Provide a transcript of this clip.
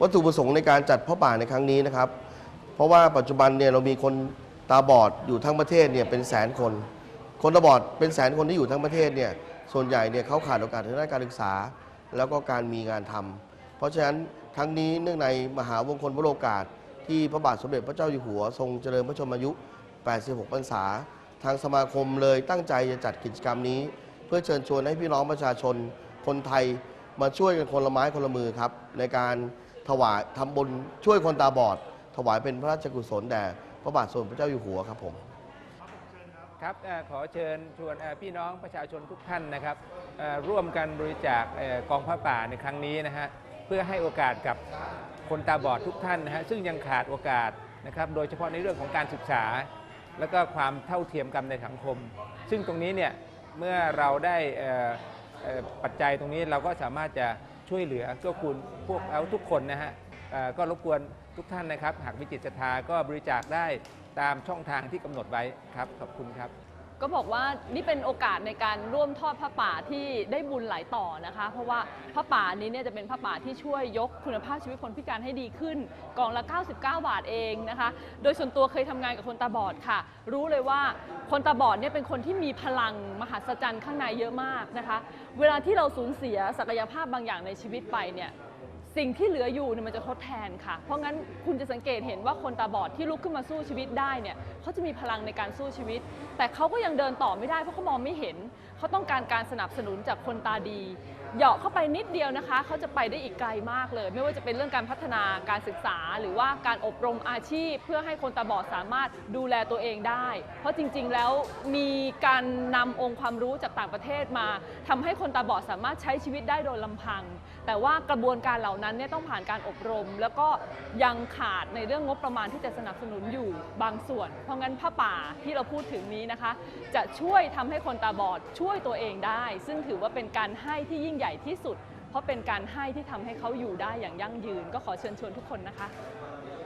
วัตถุประสงค์ในการจัดพ่อป่าในครั้งนี้นะครับ เพราะว่าปัจจุบันเนี่ยเรามีคนตาบอดอยู่ทั้งประเทศเนี่ยเป็นแสนคน คนตาบอดเป็นแสนคนที่อยู่ทั้งประเทศเนี่ยส่วนใหญ่เนี่ยเขาขาดโอกาสทางด้านการศึกษา แล้วก็การมีงานทำเพราะฉะนั้นทั้งนี้เนื่องในมหาวงคลวโรกาส ที่พระบาทสมเด็จพระเจ้าอยู่หัว ทรงเจริญพระชนมายุ 86 พรรษา ทางสมาคมเลยตั้งใจจะจัดกิจกรรมนี้ เพื่อเชิญชวนให้พี่น้องประชาชนคนไทยมาช่วยกันคนละไม้คนละมือครับในการ ถวายทำบุญช่วยคนตาบอด ถวายเป็นพระราชกุศลแด่พระบาทสมเด็จพระเจ้าอยู่หัวครับผมครับอขอเชิญชวนพี่น้องประชาชนทุกท่านนะครับร่วมกันบริจาคกองผ้าป่าในครั้งนี้นะฮะเพื่อให้โอกาสกับคนตาบอดทุกท่านนะฮะซึ่งยังขาดโอกาสนะครับโดยเฉพาะในเรื่องของการศึกษา แล้วก็ความเท่าเทียมกันในสังคม ซึ่งตรงนี้เนี่ยเมื่อเราได้ปัจจัยตรงนี้เราก็สามารถจะ ช่วยเหลือเกื้อกูลพวกเอาทุกคนนะฮะก็รบกวนทุกท่านนะครับ หากมีจิตศรัทธาก็บริจาคได้ตามช่องทางที่กำหนดไว้ครับ ขอบคุณครับ ก็บอกว่านี่เป็นโอกาสในการร่วมทอดผ้าป่าที่ได้บุญหลายต่อนะคะ เพราะว่าผ้าป่านี้เนี่ยจะเป็นผ้าป่าที่ช่วยยกคุณภาพชีวิตคนพิการให้ดีขึ้นกล่องละ 99 บาทเองนะคะ โดยส่วนตัวเคยทำงานกับคนตาบอดค่ะ รู้เลยว่าคนตาบอดเนี่ยเป็นคนที่มีพลังมหัศจรรย์ข้างในเยอะมากนะคะ เวลาที่เราสูญเสียศักยภาพบางอย่างในชีวิตไปเนี่ย สิ่งที่เหลืออยู่เนี่ยมันจะทดแทนค่ะ เพราะงั้นคุณจะสังเกตเห็นว่าคนตาบอดที่ลุกขึ้นมาสู้ชีวิตได้เนี่ยเขาจะมีพลังในการสู้ชีวิต แต่เขาก็ยังเดินต่อไม่ได้เพราะเขามองไม่เห็น เขาต้องการการสนับสนุนจากคนตาดี เหยาะเข้าไปนิดเดียวนะคะ เขาจะไปได้อีกไกลมากเลย ไม่ว่าจะเป็นเรื่องการพัฒนาการศึกษา หรือว่าการอบรมอาชีพ เพื่อให้คนตาบอดสามารถดูแลตัวเองได้ เพราะจริงๆแล้วมีการนำองค์ความรู้จากต่างประเทศมาทำให้คนตาบอดสามารถใช้ชีวิตได้โดยลำพัง แต่ว่ากระบวนการเหล่านั้นเนี่ยต้องผ่านการอบรม แล้วก็ยังขาดในเรื่องงบประมาณที่จะสนับสนุนอยู่บางส่วน เพราะงั้นผ้าป่าที่เราพูดถึงนี้นะคะ จะช่วยทำให้คนตาบอดช่ววยตัวเองได้ ซึ่งถือว่าเป็นการให้ที่ยิ่งใหญ่ที่สุด เพราะเป็นการให้ที่ทำให้เขาอยู่ได้อย่างยั่งยืน ก็ขอเชิญชวนทุกคนนะคะ